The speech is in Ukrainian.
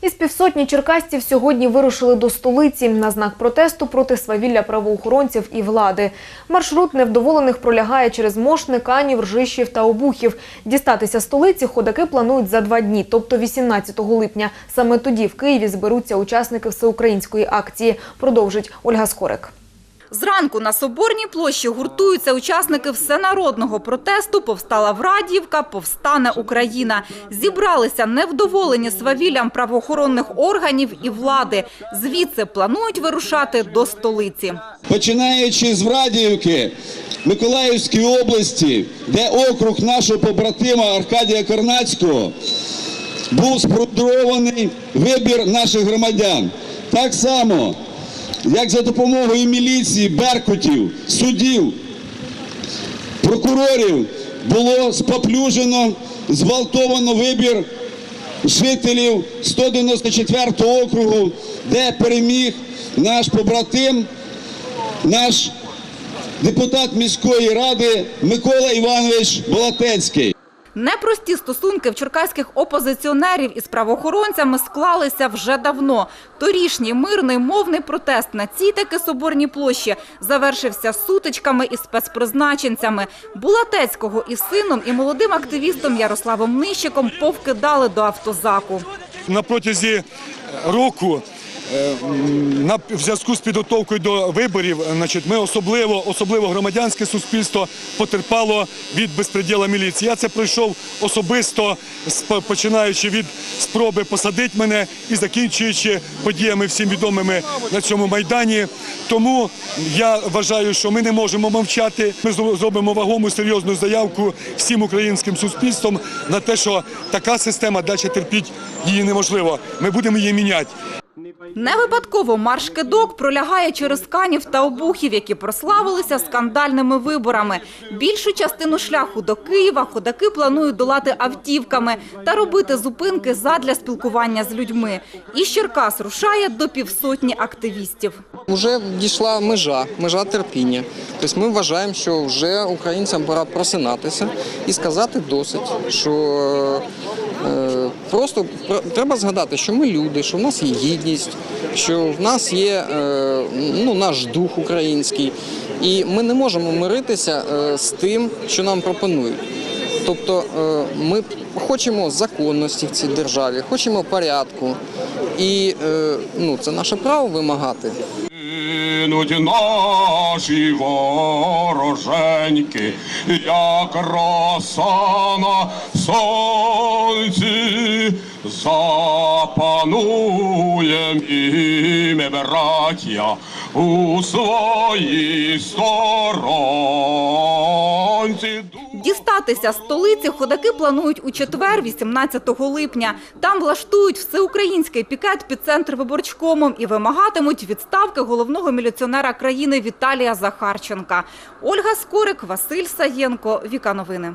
Із півсотні черкасців сьогодні вирушили до столиці на знак протесту проти свавілля правоохоронців і влади. Маршрут невдоволених пролягає через Мошни, Канів, Ржищів та Обухів. Дістатися столиці ходаки планують за два дні, тобто 18 липня. Саме тоді в Києві зберуться учасники всеукраїнської акції. Продовжить Ольга Скорик. Зранку на Соборній площі гуртуються учасники всенародного протесту «Повстала Врадіївка, повстане Україна». Зібралися невдоволені свавіллям правоохоронних органів і влади. Звідси планують вирушати до столиці. починаючи з Врадіївки Миколаївської області, де округ нашого побратима Аркадія Карнацького був спродурований вибір наших громадян. Так само, як за допомогою міліції, беркутів, судів, прокурорів було споплюжено, зґвалтовано вибір жителів 194 округу, де переміг наш побратим, наш депутат міської ради Микола Іванович Болотецький. Непрості стосунки в черкаських опозиціонерів із правоохоронцями склалися вже давно. Торішній мирний мовний протест на цій таки соборній площі завершився сутичками із спецпризначенцями. Булатецького із сином і молодим активістом Ярославом Нищиком повкидали до автозаку. на протязі року. Е, в зв'язку з підготовкою до виборів, ми особливо, особливо громадянське суспільство потерпало від безпреділа міліції. Я це пройшов особисто, починаючи від спроби посадити мене і закінчуючи подіями всім відомими на цьому майдані. Тому я вважаю, що ми не можемо мовчати. Ми зробимо вагому серйозну заявку всім українським суспільством на те, що така система далі терпіть її неможливо. Ми будемо її міняти. Не випадково марш кидок пролягає через канів та обухів, які прославилися скандальними виборами. Більшу частину шляху до Києва ходаки планують долати автівками та робити зупинки задля спілкування з людьми. І Черкас рушає до півсотні активістів. Вже дійшла межа, межа терпіння. Тобто ми вважаємо, що вже українцям пора просинатися і сказати досить, що просто треба згадати, що ми люди, що в нас є гідність, що в нас є е, ну, наш дух український, і ми не можемо миритися е, з тим, що нам пропонують. Тобто е, ми хочемо законності в цій державі, хочемо порядку, і е, ну, це наше право вимагати. Гинуть наші вороженьки, як роса на сонці, запануєм і ми, браття, у своїй сторонці. Дістатися столиці ходаки планують у четвер, 18 липня. Там влаштують всеукраїнський пікет під центр виборчкомом і вимагатимуть відставки головного міліціонера країни Віталія Захарченка. Ольга Скорик, Василь Саєнко, Віка Новини.